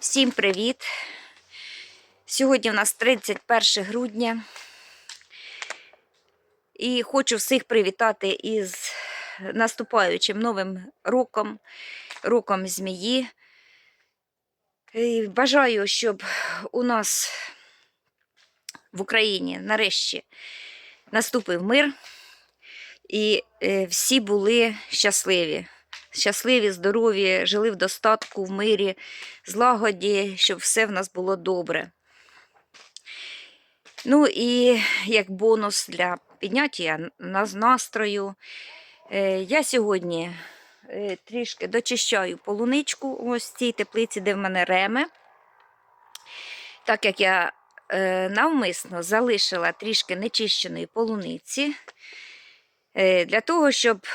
Всім привіт! Сьогодні у нас 31 грудня. І хочу всіх привітати із наступаючим новим роком, роком змії. І бажаю, щоб у нас в Україні нарешті наступив мир і е, всі були щасливі. Щасливі, здорові, жили в достатку, в мирі, злагоді, щоб все в нас було добре. Ну і як бонус для підняття нас настрою, е, я сьогодні е, трішки дочищаю полуничку ось цій теплиці, де в мене реми. Так як я е, навмисно залишила трішки нечищеної полуниці, для того, щоб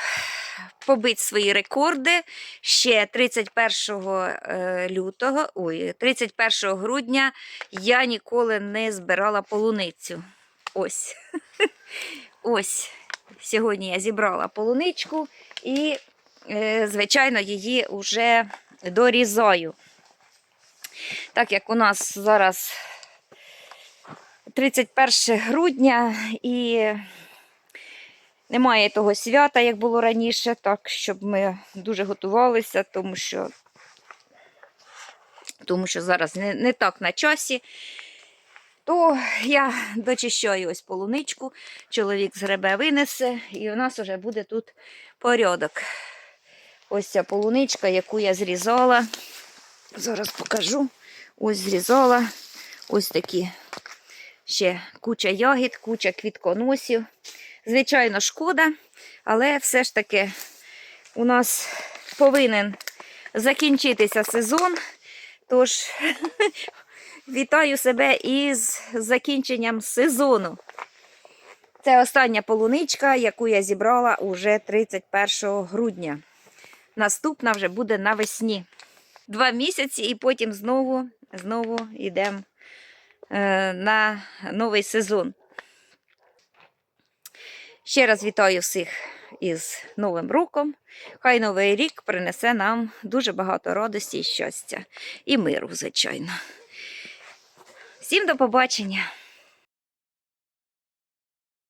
побити свої рекорди ще 31 е, лютого, ой, 31 грудня я ніколи не збирала полуницю. Ось. Ось. Сьогодні я зібрала полуничку і, е, звичайно, її вже дорізаю. Так як у нас зараз 31 грудня і немає того свята, як було раніше, так, щоб ми дуже готувалися, тому що, тому що зараз не, не так на часі. То я дочищаю ось полуничку, чоловік з гребе винесе, і у нас вже буде тут порядок. Ось ця полуничка, яку я зрізала. Зараз покажу. Ось зрізала. Ось такі ще куча ягід, куча квітконосів. Звичайно, шкода, але все ж таки у нас повинен закінчитися сезон. Тож вітаю себе із закінченням сезону. Це остання полуничка, яку я зібрала уже 31 грудня. Наступна вже буде навесні. Два місяці, і потім знову, знову йдемо е, на новий сезон. Ще раз вітаю всіх із Новим роком. Хай новий рік принесе нам дуже багато радості і щастя і миру, звичайно. Всім до побачення!